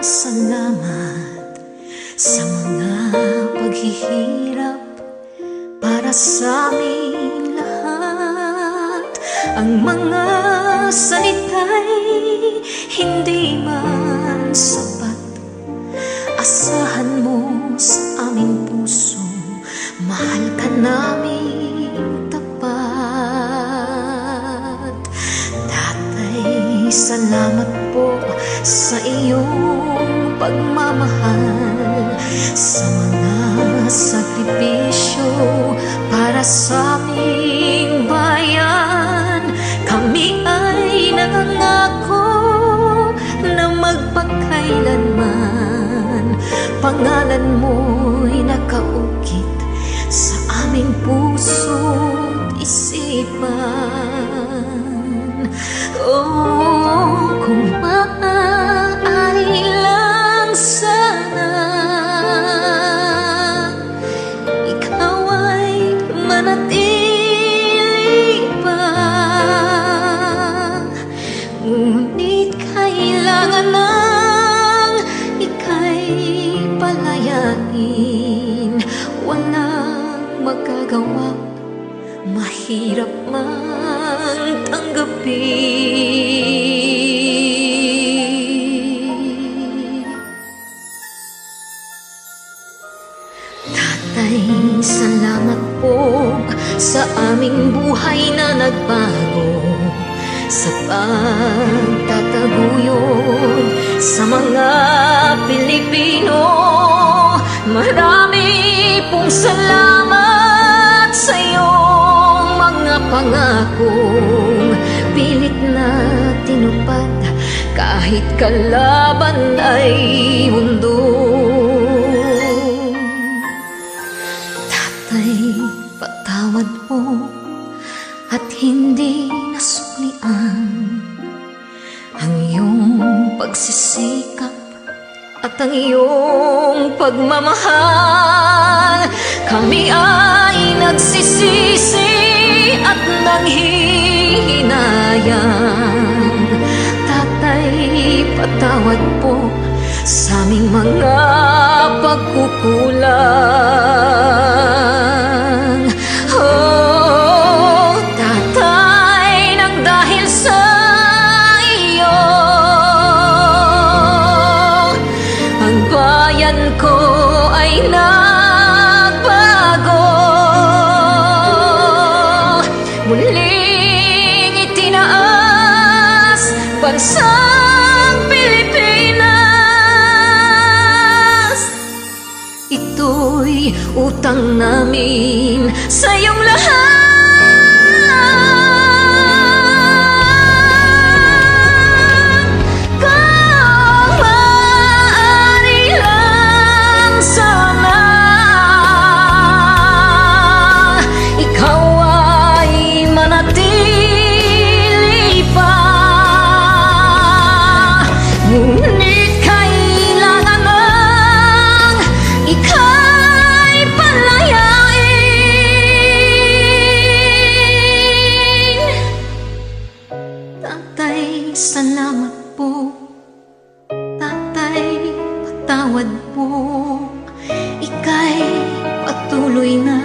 pasalamat sa mga paghihirap para sa aming lahat. Ang mga salita'y hindi man sapat. Asahan mo sa aming puso, mahal ka namin. Salamat po sa iyong pagmamahal Sa mga sakripisyo para sa aming bayan. Kami ay nangangako na magpakailanman. Pangalan mo'y Walang magagawa Mahirap man tanggapin. Tatay, salamat po sa aming buhay na nagbago Sa pagtataguyod sa mga Pilipino kahit kalaban ay mundo Tatay, patawad mo at hindi nasuklian ang iyong pagsisikap at ang iyong pagmamahal. Kami ay nagsisisi patawad po sa aming mga pagkukulang. Oh, tatay, nang dahil sa iyo, ang bayan ko ay nagbago. Muling itinaas bansang Ito'y utang namin sa iyong lahat. Kung salamat po. Tatay, patawad po. Ika'y patuloy na